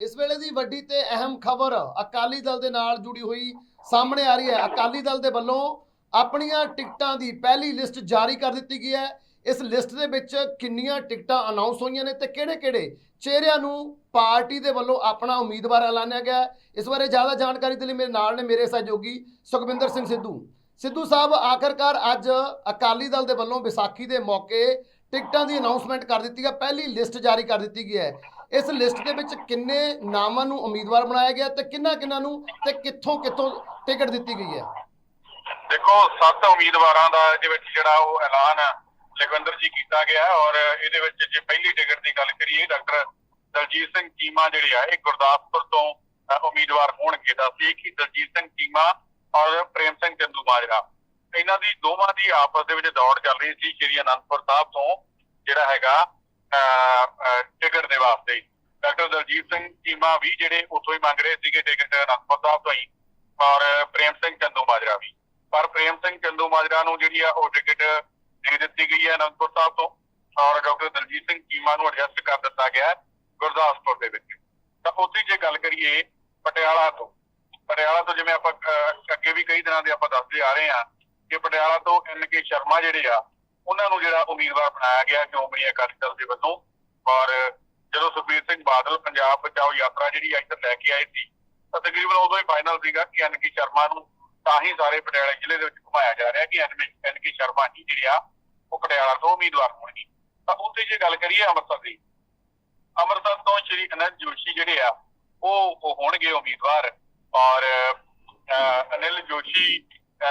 ਇਸ ਵੇਲੇ ਦੀ ਵੱਡੀ ਤੇ ਅਹਿਮ ਖਬਰ ਅਕਾਲੀ ਦਲ ਦੇ ਨਾਲ ਜੁੜੀ ਹੋਈ ਸਾਹਮਣੇ ਆ ਰਹੀ ਹੈ। ਅਕਾਲੀ ਦਲ ਦੇ ਵੱਲੋਂ ਆਪਣੀਆਂ ਟਿਕਟਾਂ ਦੀ ਪਹਿਲੀ ਲਿਸਟ ਜਾਰੀ ਕਰ ਦਿੱਤੀ ਗਈ ਹੈ। ਇਸ ਲਿਸਟ ਦੇ ਵਿੱਚ ਕਿੰਨੀਆਂ ਟਿਕਟਾਂ ਅਨਾਉਂਸ ਹੋਈਆਂ ਨੇ ਤੇ ਕਿਹੜੇ-ਕਿਹੜੇ ਚਿਹਰਿਆਂ ਨੂੰ ਪਾਰਟੀ ਦੇ ਵੱਲੋਂ ਆਪਣਾ ਉਮੀਦਵਾਰ ਐਲਾਨਿਆ ਗਿਆ ਇਸ ਬਾਰੇ ਜ਼ਿਆਦਾ ਜਾਣਕਾਰੀ ਦੇ ਲਈ ਮੇਰੇ ਨਾਲ ਨੇ ਮੇਰੇ ਸਹਿਯੋਗੀ ਸੁਖਵਿੰਦਰ ਸਿੰਘ ਸਿੱਧੂ। ਸਿੱਧੂ ਸਾਹਿਬ, ਆਖਰਕਾਰ ਅੱਜ ਅਕਾਲੀ ਦਲ ਦੇ ਵੱਲੋਂ ਵਿਸਾਖੀ ਦੇ ਮੌਕੇ ਟਿਕਟਾਂ ਦੀ ਅਨਾਉਂਸਮੈਂਟ ਕਰ ਦਿੱਤੀ ਹੈ। ਪਹਿਲੀ ਲਿਸਟ ਜਾਰੀ ਕਰ ਦਿੱਤੀ ਗਈ ਹੈ। ਇਸ ਲਿਸਟ ਦੇ ਵਿੱਚ ਕਿੰਨੇ ਨਾਮਾਂ ਨੂੰ ਉਮੀਦਵਾਰ ਬਣਾਇਆ ਗਿਆ ਤੇ ਕਿੰਨਾ ਕਿੰਨਾ ਨੂੰ ਤੇ ਕਿੱਥੋਂ ਕਿੱਥੋਂ ਟਿਕਟ ਦਿੱਤੀ ਗਈ ਹੈ? ਦੇਖੋ, ਸੱਤ ਉਮੀਦਵਾਰਾਂ ਦਾ ਇਹਦੇ ਵਿੱਚ ਜਿਹੜਾ ਉਹ ਐਲਾਨ ਲਖਵਿੰਦਰ ਜੀ ਕੀਤਾ ਗਿਆ ਔਰ ਇਹਦੇ ਵਿੱਚ ਜੇ ਪਹਿਲੀ ਟਿਕਟ ਦੀ ਗੱਲ ਕਰੀਏ, ਡਾਕਟਰ ਦਲਜੀਤ ਸਿੰਘ ਚੀਮਾ ਜਿਹੜੇ ਆ, ਇਹ ਗੁਰਦਾਸਪੁਰ ਤੋਂ ਉਮੀਦਵਾਰ ਹੋਣਗੇ। ਦੱਸੀ ਕਿ ਦਲਜੀਤ ਸਿੰਘ ਚੀਮਾ ਔਰ ਪ੍ਰੇਮ ਸਿੰਘ ਚੰਦੂ ਮਾਜਰਾ ਇਹਨਾਂ ਦੀ ਦੋਵਾਂ ਦੀ ਆਪਸ ਦੇ ਵਿੱਚ ਦੌੜ ਚੱਲ ਰਹੀ ਸੀ। ਸ਼੍ਰੀ ਅਨੰਦਪੁਰ ਸਾਹਿਬ ਤੋਂ ਜਿਹੜਾ ਹੈਗਾ ਟਿਕਟ ਦੇ ਵਾਸਤੇ। ਡਾਕਟਰ ਦਲਜੀਤ ਸਿੰਘ ਚੀਮਾ ਵੀ ਜਿਹੜੇ ਉੱਥੋਂ ਹੀ ਮੰਗ ਰਹੇ ਸੀਗੇ ਟਿਕਟ ਅਨੰਦਪੁਰ ਸਾਹਿਬ ਤੋਂ ਹੀ, ਔਰ ਪ੍ਰੇਮ ਸਿੰਘ ਚੰਦੂ ਮਾਜਰਾ ਵੀ। ਪਰ ਪ੍ਰੇਮ ਸਿੰਘ ਚੰਦੂ ਮਾਜਰਾ ਨੂੰ ਜਿਹੜੀ ਆ ਉਹ ਟਿਕਟ ਦੇ ਦਿੱਤੀ ਗਈ ਹੈ ਅਨੰਦਪੁਰ ਸਾਹਿਬ ਤੋਂ, ਔਰ ਡਾਕਟਰ ਦਲਜੀਤ ਸਿੰਘ ਚੀਮਾ ਨੂੰ ਐਡਜਸਟ ਕਰ ਦਿੱਤਾ ਗਿਆ ਗੁਰਦਾਸਪੁਰ ਦੇ ਵਿੱਚ। ਤਾਂ ਉੱਥੇ ਜੇ ਗੱਲ ਕਰੀਏ ਪਟਿਆਲਾ ਤੋਂ ਪਟਿਆਲਾ ਤੋਂ ਜਿਵੇਂ ਆਪਾਂ ਅੱਗੇ ਵੀ ਕਈ ਦਿਨਾਂ ਦੇ ਆਪਾਂ ਦੱਸਦੇ ਆ ਰਹੇ ਹਾਂ ਕਿ ਪਟਿਆਲਾ ਤੋਂ ਐਨ ਕੇ ਸ਼ਰਮਾ ਜਿਹੜੇ ਆ ਉਹਨਾਂ ਨੂੰ ਜਿਹੜਾ ਉਮੀਦਵਾਰ ਬਣਾਇਆ ਗਿਆ, ਸ਼੍ਰੋਮਣੀ ਅਕਾਲੀ ਦਲ ਦੇ ਵੱਲੋਂ। ਔਰ ਜਦੋਂ ਸੁਖਬੀਰ ਸਿੰਘ ਬਾਦਲ ਪੰਜਾਬ ਬਚਾਓ ਯਾਤਰਾ ਜਿਹੜੀ ਅੱਜ ਤੱਕ ਲੈ ਕੇ ਆਏ ਸੀ, ਤਾਂ ਤਕਰੀਬਨ ਉਦੋਂ ਹੀ ਫਾਈਨਲ ਸੀਗਾ ਕਿ ਐਨ ਸ਼ਰਮਾ ਨੂੰ ਤਾਂ ਹੀ ਸਾਰੇ ਪਟਿਆਲਾ ਜ਼ਿਲ੍ਹੇ ਦੇ ਵਿੱਚ ਘੁਮਾਇਆ ਜਾ ਰਿਹਾ ਕਿ ਐਨ ਸ਼ਰਮਾ ਹੀ ਜਿਹੜੇ ਆ, ਉਹ ਪਟਿਆਲਾ ਤੋਂ ਉਮੀਦਵਾਰ ਹੋਣਗੇ। ਤਾਂ ਉੱਥੇ ਜੇ ਗੱਲ ਕਰੀਏ ਅੰਮ੍ਰਿਤਸਰ ਦੀ, ਅੰਮ੍ਰਿਤਸਰ ਤੋਂ ਸ਼੍ਰੀ ਅਨੰਦ ਜੋਸ਼ੀ ਜਿਹੜੇ ਆ, ਉਹ ਹੋਣਗੇ ਉਮੀਦਵਾਰ। ਔਰ ਅਨਿਲ ਜੋਸ਼ੀ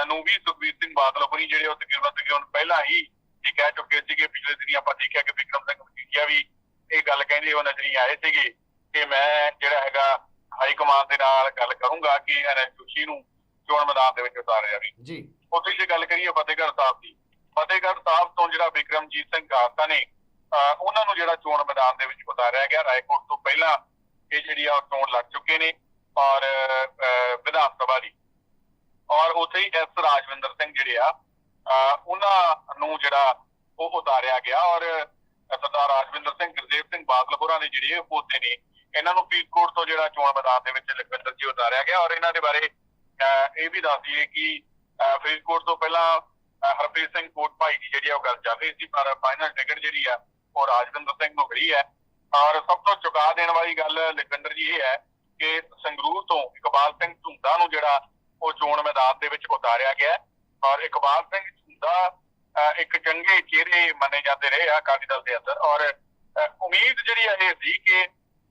ਨੂੰ ਵੀ ਸੁਖਬੀਰ ਸਿੰਘ ਬਾਦਲ ਹੋਣੀ ਜਿਹੜੇ ਉਹ ਤਕਰੀਬਨ ਤਕਰੀਬਨ ਪਹਿਲਾਂ ਹੀ ਇਹ ਕਹਿ ਚੁੱਕੇ ਸੀਗੇ ਪਿਛਲੇ ਦਿਨੀ ਆਪਾਂ ਦੇਖਿਆ ਕਿ ਵਿਕਰਮ ਸਿੰਘ ਮਜੀਠੀਆ ਵੀ ਇਹ ਗੱਲ ਕਹਿੰਦੇ ਉਹ ਨਜ਼ਰੀ ਆਏ ਸੀਗੇ ਕਿ ਮੈਂ ਜਿਹੜਾ ਹੈਗਾ ਹਾਈ ਕਮਾਂਡ ਦੇ ਨਾਲ ਗੱਲ ਕਰੂੰਗਾ ਕਿ ਅਨਿਲ ਜੋਸ਼ੀ ਨੂੰ ਚੋਣ ਮੈਦਾਨ ਦੇ ਵਿੱਚ ਉਤਾਰਿਆ ਵੀ। ਜੀ। ਉੱਥੇ ਜੇ ਗੱਲ ਕਰੀਏ ਫਤਿਹਗੜ੍ਹ ਸਾਹਿਬ ਦੀ ਫਤਿਹਗੜ੍ਹ ਸਾਹਿਬ ਤੋਂ ਜਿਹੜਾ ਵਿਕਰਮਜੀਤ ਸਿੰਘ ਖਾਲਸਾ ਨੇ ਉਹਨਾਂ ਨੂੰ ਜਿਹੜਾ ਚੋਣ ਮੈਦਾਨ ਦੇ ਵਿੱਚ ਉਤਾਰਿਆ ਗਿਆ ਰਾਏਕੋਟ ਤੋਂ ਪਹਿਲਾਂ ਇਹ ਜਿਹੜੀ ਆ ਚੋਣ ਲੜ ਚੁੱਕੇ ਨੇ ਔਰ ਵਿਧਾਨ ਸਭਾ ਦੀ। ਔਰ ਉੱਥੇ ਹੀ ਐਸ ਰਾਜਵਿੰਦਰ ਸਿੰਘ ਜਿਹੜੇ ਆ ਉਹਨਾਂ ਨੂੰ ਜਿਹੜਾ ਉਹ ਉਤਾਰਿਆ ਗਿਆ ਔਰ ਸਰਦਾਰ ਰਾਜਵਿੰਦਰ ਸਿੰਘ, ਗੁਰਦੇਵ ਸਿੰਘ ਬਾਦਲ ਹੋਰਾਂ ਦੇ ਜਿਹੜੇ ਪੋਤੇ ਨੇ, ਇਹਨਾਂ ਨੂੰ ਫਰੀਦਕੋਟ ਤੋਂ ਜਿਹੜਾ ਚੋਣ ਮੈਦਾਨ ਦੇ ਵਿੱਚ ਲਖਵਿੰਦਰ ਜੀ ਉਤਾਰਿਆ ਗਿਆ ਔਰ ਇਹਨਾਂ ਦੇ ਬਾਰੇ ਇਹ ਵੀ ਦੱਸ ਦਈਏ ਕਿ ਫਰੀਦਕੋਟ ਤੋਂ ਪਹਿਲਾਂ ਹਰਪ੍ਰੀਤ ਸਿੰਘ ਕੋਟ ਭਾਈ ਦੀ ਜਿਹੜੀ ਆ ਉਹ ਗੱਲ ਚੱਲ ਰਹੀ ਸੀ, ਪਰ ਫਾਈਨਲ ਟਿਕਟ ਜਿਹੜੀ ਆ ਉਹ ਰਾਜਵਿੰਦਰ ਸਿੰਘ ਨੂੰ ਮਿਲੀ ਹੈ। ਔਰ ਸਭ ਤੋਂ ਚੁਕਾ ਦੇਣ ਵਾਲੀ ਗੱਲ ਲਖਵਿੰਦਰ ਜੀ ਇਹ ਹੈ ਕਿ ਸੰਗਰੂਰ ਤੋਂ ਇਕਬਾਲ ਸਿੰਘ ਝੁੰਦਾ ਨੂੰ ਜਿਹੜਾ ਉਹ ਚੋਣ ਮੈਦਾਨ ਦੇ ਵਿੱਚ ਉਤਾਰਿਆ ਗਿਆ ਔਰ ਇਕਬਾਲ ਸਿੰਘ ਝੁੰਦਾ ਇੱਕ ਚੰਗੇ ਚਿਹਰੇ ਮੰਨੇ ਜਾਂਦੇ ਰਹੇ ਆ ਅਕਾਲੀ ਦਲ ਦੇ ਅੰਦਰ। ਔਰ ਉਮੀਦ ਜਿਹੜੀ ਇਹ ਸੀ ਕਿ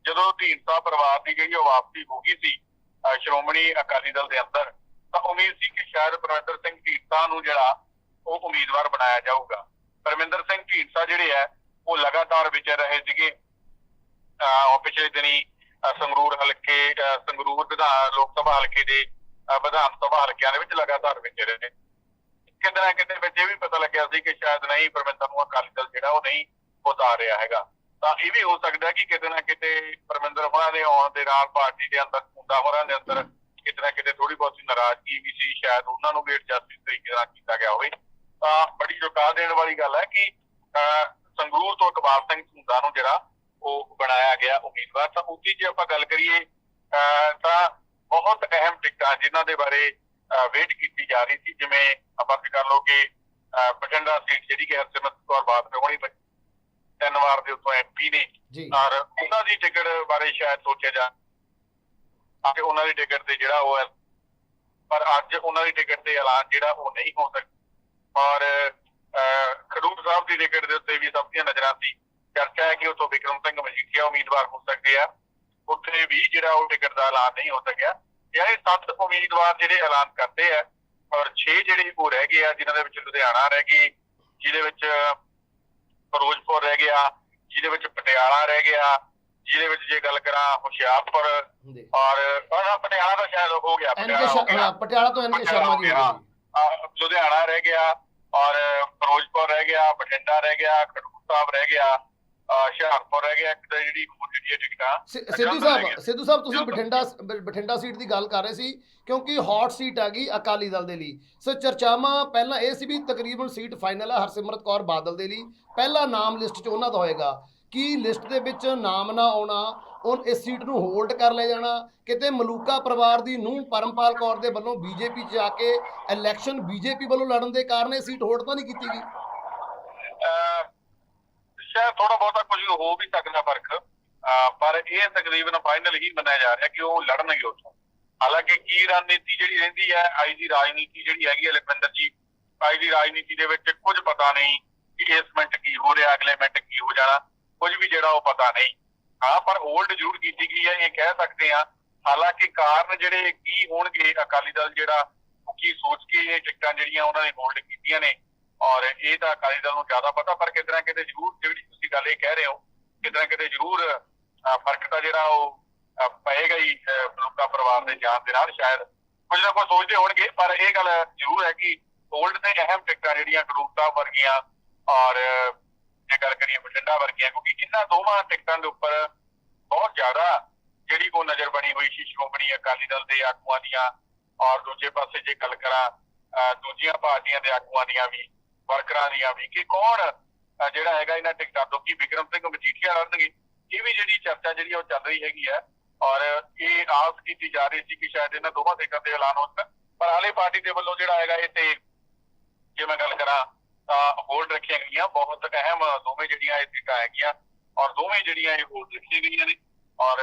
ਜਦੋਂ ਢੀਂਡਸਾ ਪਰਿਵਾਰ ਦੀ ਜਿਹੜੀ ਉਹ ਵਾਪਸੀ ਹੋ ਗਈ ਸੀ ਸ਼੍ਰੋਮਣੀ ਅਕਾਲੀ ਦਲ ਦੇ ਅੰਦਰ, ਤਾਂ ਉਮੀਦ ਸੀ ਕਿ ਸ਼ਾਇਦ ਪਰਮਿੰਦਰ ਸਿੰਘ ਢੀਂਡਸਾ ਨੂੰ ਜਿਹੜਾ ਉਹ ਉਮੀਦਵਾਰ ਬਣਾਇਆ ਜਾਊਗਾ। ਪਰਮਿੰਦਰ ਸਿੰਘ ਢੀਂਡਸਾ ਜਿਹੜੇ ਆ, ਉਹ ਲਗਾਤਾਰ ਵਿਚਰ ਰਹੇ ਸੀਗੇ। ਉਹ ਪਿਛਲੇ ਦਿਨੀ ਸੰਗਰੂਰ ਹਲਕੇ ਸੰਗਰੂਰ ਵਿਧਾਨ, ਲੋਕ ਸਭਾ ਹਲਕੇ ਦੇ ਵਿਧਾਨ ਸਭਾ ਹਲਕਿਆਂ ਦੇ ਵਿੱਚ ਲਗਾਤਾਰ ਵਿਚਰੇ ਨੇ ਕਿਤੇ ਨਾ ਕਿਤੇ ਵਿੱਚ ਇਹ ਵੀ ਪਤਾ ਲੱਗਿਆ ਸੀ ਕਿ ਸ਼ਾਇਦ ਨਹੀਂ ਪਰਮਿੰਦਰ ਨੂੰ ਅਕਾਲੀ ਦਲ ਜਿਹੜਾ ਉਹ ਨਹੀਂ ਉਤਾਰ ਰਿਹਾ ਹੈਗਾ। ਤਾਂ ਇਹ ਵੀ ਹੋ ਸਕਦਾ ਕਿ ਕਿਤੇ ਨਾ ਕਿਤੇ ਪਰਮਿੰਦਰ ਹੋਰਾਂ ਦੇ ਆਉਣ ਦੇ ਨਾਲ ਪਾਰਟੀ ਦੇ ਅੰਦਰ ਹੁੰਦਾ ਹੋਰਾਂ ਦੇ ਅੰਦਰ ਕਿਤੇ ਨਾ ਕਿਤੇ ਥੋੜੀ ਬਹੁਤੀ ਨਾਰਾਜ਼ਗੀ ਵੀ ਸੀ ਸ਼ਾਇਦ ਉਹਨਾਂ ਨੂੰ ਵੀ ਐਡਜਸਟ ਤਰੀਕੇ ਨਾਲ ਕੀਤਾ ਗਿਆ ਹੋਵੇ। ਤਾਂ ਬੜੀ ਚੁਕਾ ਦੇਣ ਵਾਲੀ ਗੱਲ ਹੈ ਕਿ ਸੰਗਰੂਰ ਤੋਂ ਇਕਬਾਲ ਸਿੰਘ ਝੁੰਦਾ ਨੂੰ ਜਿਹੜਾ ਉਹ ਬਣਾਇਆ ਗਿਆ ਉਮੀਦਵਾਰ। ਤਾਂ ਉੱਥੇ ਜੇ ਆਪਾਂ ਗੱਲ ਕਰੀਏ ਅਹ, ਤਾਂ ਬਹੁਤ ਅਹਿਮ ਟਿਕਟਾਂ ਜਿਨ੍ਹਾਂ ਦੇ ਬਾਰੇ ਵੇਟ ਕੀਤੀ ਜਾ ਰਹੀ ਸੀ ਜਿਵੇਂ ਆਪਾਂ ਕਰ ਲਓ ਕਿ ਬਠਿੰਡਾ ਸੀਟ ਜਿਹੜੀ ਕਿ ਹਰਸਿਮਰਤ ਕੌਰ ਬਾਦਲ ਹੋਣੀ ਤਿੰਨ ਵਾਰ ਦੇ ਉੱਤੋਂ ਐਮਪੀ ਨੇ। ਔਰ ਉਹਨਾਂ ਦੀ ਟਿਕਟ ਬਾਰੇ ਸ਼ਾਇਦ ਸੋਚਿਆ ਜਾ ਕਿ ਉਹਨਾਂ ਦੀ ਟਿਕਟ ਤੇ ਜਿਹੜਾ ਉਹ ਹੈ ਪਰ ਅੱਜ ਉਹਨਾਂ ਦੀ ਟਿਕਟ ਤੇ ਐਲਾਨ ਜਿਹੜਾ ਉਹ ਨਹੀਂ ਹੋ ਸਕਦਾ ਔਰ ਖਡੂਰ ਸਾਹਿਬ ਦੀ ਟਿਕਟ ਦੇ ਉੱਤੇ ਵੀ ਸਭ ਦੀਆਂ ਨਜ਼ਰਾਂ ਸੀ। ਚਰਚਾ ਹੈ ਕਿ ਉਤੋਂ ਵਿਕਰਮ ਸਿੰਘ ਮਜੀਠੀਆ ਉਮੀਦਵਾਰ ਹੋ ਸਕਦੇ ਆ। ਉੱਥੇ ਵੀ ਜਿਹੜਾ ਉਹ ਟਿਕਟ ਦਾ ਐਲਾਨ ਨਹੀਂ ਹੋ ਸਕਿਆ। ਯਾਨੀ ਸੱਤ ਉਮੀਦਵਾਰ ਜਿਹੜੇ ਐਲਾਨ ਕਰਦੇ ਆ ਔਰ 6 ਜਿਹੜੇ ਉਹ ਰਹਿ ਗਏ ਆ ਜਿਨ੍ਹਾਂ ਦੇ ਵਿੱਚ ਲੁਧਿਆਣਾ ਰਹਿ ਗਈ ਜਿਹਦੇ ਵਿੱਚ ਫਿਰੋਜ਼ਪੁਰ ਰਹਿ ਗਿਆ ਜਿਹਦੇ ਵਿੱਚ ਪਟਿਆਲਾ ਰਹਿ ਗਿਆ ਜਿਹਦੇ ਵਿੱਚ ਜੇ ਗੱਲ ਕਰਾਂ ਹੁਸ਼ਿਆਰਪੁਰ ਔਰ ਪਟਿਆਲਾ ਦਾ ਸ਼ਾਇਦ ਹੋ ਗਿਆ ਪਟਿਆਲਾ ਗਿਆ। ਤੋਂ ਐਨ ਕੇ ਸ਼ਰਮਾ ਜੀ ਲੁਧਿਆਣਾ ਰਹਿ ਗਿਆ ਔਰ ਫਿਰੋਜ਼ਪੁਰ ਰਹਿ ਗਿਆ ਬਠਿੰਡਾ ਰਹਿ ਗਿਆ ਖਡੂਰ ਸਾਹਿਬ ਰਹਿ ਗਿਆ ਹੁਸ਼ਿਆਰਪੁਰ ਰਹਿ ਗਿਆ ਇੱਕ ਤਾਂ ਜਿਹੜੀ ਹੋਰ ਜਿਹੜੀ ਹੈ ਟਿਕਟਾਂ ਸਿੱਧੂ ਸਾਹਿਬ ਸਿੱਧੂ ਸਾਹਿਬ ਤੁਸੀਂ ਬਠਿੰਡਾ ਬਠਿੰਡਾ ਸੀਟ ਦੀ ਗੱਲ ਕਰ ਰਹੇ ਸੀ ਕਿਉਂਕਿ ਹੌਟ ਸੀਟ ਆ ਗਈ ਅਕਾਲੀ ਦਲ ਦੇ ਲਈ। ਸੋ ਚਰਚਾਵਾਂ ਪਹਿਲਾਂ ਇਹ ਸੀ ਵੀ ਤਕਰੀਬਨ ਸੀਟ ਫਾਈਨਲ ਹੈ ਹਰਸਿਮਰਤ ਕੌਰ ਬਾਦਲ ਦੇ ਲਈ। ਪਹਿਲਾ ਨਾਮ ਲਿਸਟ 'ਚ ਉਹਨਾਂ ਦਾ ਹੋਏਗਾ ਕੀ ਲਿਸਟ ਦੇ ਵਿੱਚ ਨਾਮ ਨਾ ਆਉਣਾ ਉਹ ਇਸ ਸੀਟ ਨੂੰ ਹੋਲਡ ਕਰ ਲਿਆ ਜਾਣਾ ਕਿਤੇ ਮਲੂਕਾ ਪਰਿਵਾਰ ਦੀ ਨੂੰਹ ਪਰਮਪਾਲ ਕੌਰ ਦੇ ਵੱਲੋਂ ਬੀਜੇਪੀ 'ਚ ਆ ਕੇ ਇਲੈਕਸ਼ਨ ਬੀਜੇਪੀ ਵੱਲੋਂ ਲੜਨ ਦੇ ਕਾਰਨ ਇਹ ਸੀਟ ਹੋਲਡ ਤਾਂ ਨਹੀਂ ਕੀਤੀ ਗਈ। ਸ਼ਾਇਦ ਥੋੜਾ ਬਹੁਤਾ ਕੁਝ ਹੋ ਵੀ ਸਕਦਾ ਫ਼ਰਕ ਪਰ ਇਹ ਤਕਰੀਬਨ ਫਾਈਨਲ ਹੀ ਮੰਨਿਆ ਜਾ ਰਿਹਾ ਕਿ ਉਹ ਲੜਨਗੇ ਉੱਥੋਂ ਹਾਲਾਂਕਿ ਕੀ ਰਣਨੀਤੀ ਜਿਹੜੀ ਰਹਿੰਦੀ ਹੈ, ਆਈ ਦੀ ਰਾਜਨੀਤੀ ਜਿਹੜੀ ਹੈਗੀ ਹੈ, ਲਖਵਿੰਦਰ ਜੀ, ਆਈ ਦੀ ਰਾਜਨੀਤੀ ਦੇ ਵਿੱਚ ਕੁਝ ਪਤਾ ਨਹੀਂ ਕਿ ਇਸ ਮਿੰਟ ਕੀ ਹੋ ਰਿਹਾ, ਅਗਲੇ ਮਿੰਟ ਕੀ ਹੋ ਜਾਣਾ, ਕੁਝ ਵੀ ਜਿਹੜਾ ਉਹ ਪਤਾ ਨਹੀਂ। ਹਾਂ, ਪਰ ਹੋਲਡ ਜ਼ਰੂਰ ਕੀਤੀ ਗਈ ਹੈ, ਇਹ ਕਹਿ ਸਕਦੇ ਹਾਂ। ਹਾਲਾਂਕਿ ਕਾਰਨ ਜਿਹੜੇ ਕੀ ਹੋਣਗੇ, ਅਕਾਲੀ ਦਲ ਜਿਹੜਾ, ਉਹ ਕੀ ਸੋਚ ਕੇ ਇਹ ਟਿਕਟਾਂ ਜਿਹੜੀਆਂ ਉਹਨਾਂ ਨੇ ਹੋਲਡ ਕੀਤੀਆਂ ਨੇ, ਔਰ ਇਹ ਤਾਂ ਅਕਾਲੀ ਦਲ ਨੂੰ ਜ਼ਿਆਦਾ ਪਤਾ, ਪਰ ਕਿਤੇ ਨਾ ਕਿਤੇ ਜ਼ਰੂਰ ਜਿਹੜੀ ਤੁਸੀਂ ਗੱਲ ਇਹ ਕਹਿ ਰਹੇ ਹੋ ਕਿਤੇ ਨਾ ਕਿਤੇ ਜ਼ਰੂਰ ਫ਼ਰਕ ਤਾਂ ਜਿਹੜਾ ਉਹ ਪਏਗਾ ਹੀ ਮਲੂਕਾ ਪਰਿਵਾਰ ਦੇ ਜਾਣ ਦੇ ਨਾਲ ਸ਼ਾਇਦ। ਕੁਝ ਨਾ ਕੁਝ ਸੋਚਦੇ ਹੋਣਗੇ ਪਰ ਇਹ ਗੱਲ ਜ਼ਰੂਰ ਹੈ ਕਿ ਹੋਲਡ ਤੇ ਅਹਿਮ ਟਿਕਟਾਂ ਜਿਹੜੀਆਂ ਕਰੂਤਾ ਵਰਗੀਆਂ ਔਰ ਜੇ ਗੱਲ ਕਰੀਏ ਬਠਿੰਡਾ ਵਰਗੀਆਂ ਕਿਉਂਕਿ ਇਹਨਾਂ ਦੋਵਾਂ ਟਿਕਟਾਂ ਦੇ ਉੱਪਰ ਬਹੁਤ ਜ਼ਿਆਦਾ ਜਿਹੜੀ ਉਹ ਨਜ਼ਰ ਬਣੀ ਹੋਈ ਸੀ ਸ਼੍ਰੋਮਣੀ ਅਕਾਲੀ ਦਲ ਦੇ ਆਗੂਆਂ ਦੀਆਂ ਔਰ ਦੂਜੇ ਪਾਸੇ ਜੇ ਗੱਲ ਕਰਾਂ ਅਹ, ਦੂਜੀਆਂ ਪਾਰਟੀਆਂ ਦੇ ਆਗੂਆਂ ਦੀਆਂ ਵੀ ਵਰਕਰਾਂ ਦੀਆਂ ਵੀ ਕਿ ਕੌਣ ਜਿਹੜਾ ਹੈਗਾ ਇਹਨਾਂ ਟਿਕਟਾਂ ਤੋਂ, ਕੀ ਵਿਕਰਮ ਸਿੰਘ ਮਜੀਠੀਆ ਲੜਨਗੇ ਇਹ ਵੀ ਜਿਹੜੀ ਚਰਚਾ ਜਿਹੜੀ ਉਹ ਚੱਲ ਰਹੀ ਹੈਗੀ ਹੈ ਔਰ ਇਹ ਆਸ ਕੀਤੀ ਜਾ ਰਹੀ ਸੀ ਕਿ ਸ਼ਾਇਦ ਇਹਨਾਂ ਦੋਵਾਂ ਸੀਟਾਂ ਦੇ ਐਲਾਨ ਹੋ ਸਕਣ ਪਰ ਹਾਲੇ ਪਾਰਟੀ ਦੇ ਵੱਲੋਂ ਜਿਹੜਾ ਹੈਗਾ ਇਹ ਤੇ ਜੇ ਮੈਂ ਗੱਲ ਕਰਾਂ, ਤਾਂ ਹੋਲਡ ਰੱਖੀਆਂ ਗਈਆਂ। ਬਹੁਤ ਅਹਿਮ ਦੋਵੇਂ ਜਿਹੜੀਆਂ ਇਹ ਸੀਟਾਂ ਹੈਗੀਆਂ ਔਰ ਦੋਵੇਂ ਜਿਹੜੀਆਂ ਇਹ ਹੋਲਡ ਰੱਖੀਆਂ ਗਈਆਂ ਨੇ। ਔਰ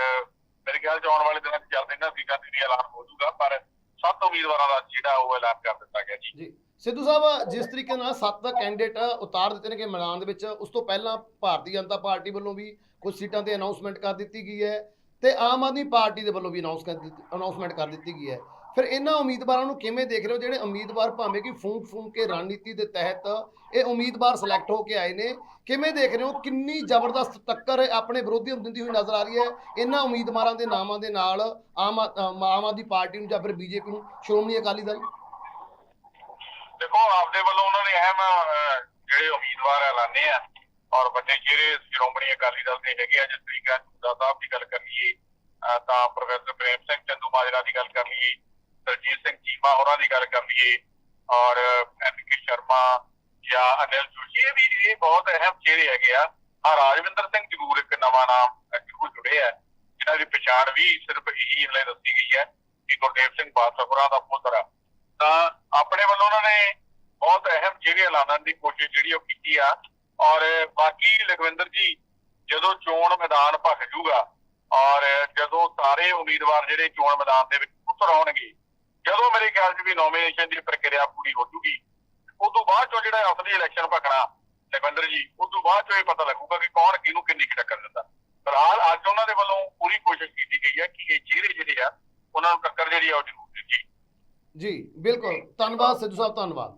ਮੇਰੇ ਖਿਆਲ ਚ ਆਉਣ ਵਾਲੇ ਦਿਨਾਂ 'ਚ ਜਲਦ ਇਹਨਾਂ ਸੀਟਾਂ ਦੀ ਵੀ ਐਲਾਨ ਹੋ ਜਾਊਗਾ। ਪਰ ਸੱਤ ਉਮੀਦਵਾਰਾਂ ਦਾ ਜਿਹੜਾ ਉਹ ਐਲਾਨ ਕਰ ਦਿੱਤਾ ਗਿਆ ਜੀ। ਸਿੱਧੂ ਸਾਹਿਬ, ਜਿਸ ਤਰੀਕੇ ਨਾਲ ਸੱਤ ਕੈਂਡੀਡੇਟ ਉਤਾਰ ਦਿੱਤੇ ਨੇ ਕਿ ਮੈਦਾਨ ਦੇ ਵਿੱਚ, ਉਸ ਤੋਂ ਪਹਿਲਾਂ ਭਾਰਤੀ ਜਨਤਾ ਪਾਰਟੀ ਵੱਲੋਂ ਵੀ ਕੁਝ ਸੀਟਾਂ ਤੇ ਅਨਾਉਂਸਮੈਂਟ ਕਰ ਦਿੱਤੀ ਗਈ ਹੈ ਤੇ ਆਮ ਆਦਮੀ ਪਾਰਟੀ ਦੇ ਵੱਲੋਂ ਵੀ ਅਨਾਉਂਸ ਕਰ ਦਿੱਤੀ ਅਨਾਉਂਸਮੈਂਟ ਕਰ ਦਿੱਤੀ ਗਈ ਹੈ। ਫਿਰ ਇਹਨਾਂ ਉਮੀਦਵਾਰਾਂ ਨੂੰ ਕਿਵੇਂ ਦੇਖ ਰਹੇ ਹੋ? ਜਿਹੜੇ ਉਮੀਦਵਾਰ ਭਾਵੇਂ ਕਿ ਫੂੰਕ ਫੂੰਕ ਕੇ ਰਣਨੀਤੀ ਦੇ ਤਹਿਤ ਇਹ ਉਮੀਦਵਾਰ ਸਿਲੈਕਟ ਹੋ ਕੇ ਆਏ ਨੇ, ਕਿਵੇਂ ਦੇਖ ਰਹੇ ਹੋ? ਕਿੰਨੀ ਜ਼ਬਰਦਸਤ ਟੱਕਰ ਆਪਣੇ ਵਿਰੋਧੀਆਂ ਨੂੰ ਦਿੰਦੀ ਹੋਈ ਨਜ਼ਰ ਆ ਰਹੀ ਹੈ। ਇਹਨਾਂ ਉਮੀਦਵਾਰਾਂ ਦੇ ਨਾਮਾਂ ਦੇ ਨਾਲ ਆਮ ਆਮ ਆਦਮੀ ਪਾਰਟੀ ਨੂੰ ਜਾਂ ਫਿਰ ਬੀਜੇਪੀ ਨੂੰ ਸ਼੍ਰੋਮਣੀ ਅਕਾਲੀ ਦਲ ਦੇਖੋ, ਆਪਦੇ ਵੱਲੋਂ ਉਹਨਾਂ ਨੇ ਅਹਿਮ ਜਿਹੜੇ ਉਮੀਦਵਾਰ ਐਲਾਨੇ ਆ ਔਰ ਵੱਡੇ ਜਿਹੜੇ ਸ਼੍ਰੋਮਣੀ ਅਕਾਲੀ ਦਲ ਦੇ ਹੈਗੇ ਆ, ਜਿਸ ਤਰੀਕੇ ਨਾਲ ਸਾਹਿਬ ਦੀ ਗੱਲ ਕਰ ਲਈਏ ਤਾਂ ਪ੍ਰੋਫੈਸਰ ਪ੍ਰੇਮ ਸਿੰਘ ਚੰਦੂ ਮਾਜਰਾ ਦੀ ਗੱਲ ਕਰ ਲਈਏ ਸਰਜੀਤ ਸਿੰਘ ਚੀਮਾ ਹੋਰਾਂ ਦੀ ਗੱਲ ਕਰ ਲਈਏ ਔਰ ਐਨ ਕੇ ਸ਼ਰਮਾ ਜਾਂ ਅਨਿਲ ਜੋਸ਼ੀ, ਇਹ ਵੀ, ਇਹ ਬਹੁਤ ਅਹਿਮ ਚਿਹਰੇ ਹੈਗੇ ਆ। ਆ ਰਾਜਵਿੰਦਰ ਸਿੰਘ ਜ਼ਰੂਰ ਇੱਕ ਨਵਾਂ ਨਾਮ ਜ਼ਰੂਰ ਜੁੜੇ ਆ। ਇਹਨਾਂ ਦੀ ਪਛਾਣ ਵੀ ਸਿਰਫ ਇਹੀ ਹਲੇ ਦੱਸੀ ਗਈ ਹੈ ਕਿ ਗੁਰਦੇਵ ਸਿੰਘ ਬਾਦਸ਼ਾਹਪੁਰਾ ਦਾ ਪੁੱਤਰ ਆ। ਤਾਂ ਆਪਣੇ ਵੱਲੋਂ ਉਹਨਾਂ ਨੇ ਬਹੁਤ ਅਹਿਮ ਚਿਹਰੇ ਐਲਾਨਣ ਦੀ ਕੋਸ਼ਿਸ਼ ਜਿਹੜੀ ਉਹ ਕੀਤੀ ਆ। ਔਰ ਬਾਕੀ ਲਖਵਿੰਦਰ ਜੀ, ਜਦੋਂ ਚੋਣ ਮੈਦਾਨ ਭਖ ਜੂਗਾ ਔਰ ਜਦੋਂ ਸਾਰੇ ਉਮੀਦਵਾਰ ਜਿਹੜੇ ਚੋਣ ਮੈਦਾਨ ਦੇ ਵਿੱਚ ਉਤਰ ਆਉਣਗੇ, ਜਦੋਂ ਮੇਰੇ ਖਿਆਲ 'ਚ ਵੀ ਨੋਮੀਨੇਸ਼ਨ ਦੀ ਪ੍ਰਕਿਰਿਆ ਪੂਰੀ ਹੋ ਜੂਗੀ ਉਸ ਤੋਂ ਬਾਅਦ ਚੋਂ ਜਿਹੜਾ ਅਸਲੀ ਇਲੈਕਸ਼ਨ ਭਖਣਾ ਲਖਵਿੰਦਰ ਜੀ ਉਸ ਤੋਂ ਬਾਅਦ ਚੋਂ ਇਹ ਪਤਾ ਲੱਗੂਗਾ ਕਿ ਕੌਣ ਕਿਹਨੂੰ ਕਿੰਨੀ ਕੁ ਟੱਕਰ ਦਿੰਦਾ ਫਿਲਹਾਲ ਅੱਜ ਉਹਨਾਂ ਦੇ ਵੱਲੋਂ ਪੂਰੀ ਕੋਸ਼ਿਸ਼ ਕੀਤੀ ਗਈ ਹੈ ਕਿ ਇਹ ਚਿਹਰੇ ਜਿਹੜੇ ਆ ਉਹਨਾਂ ਨੂੰ ਟੱਕਰ ਜਿਹੜੀ ਆ ਉਹ ਜ਼ਰੂਰ ਦਿੱਤੀ ਜੀ ਬਿਲਕੁਲ ਧੰਨਵਾਦ ਸਿੱਧੂ ਸਾਹਿਬ ਧੰਨਵਾਦ।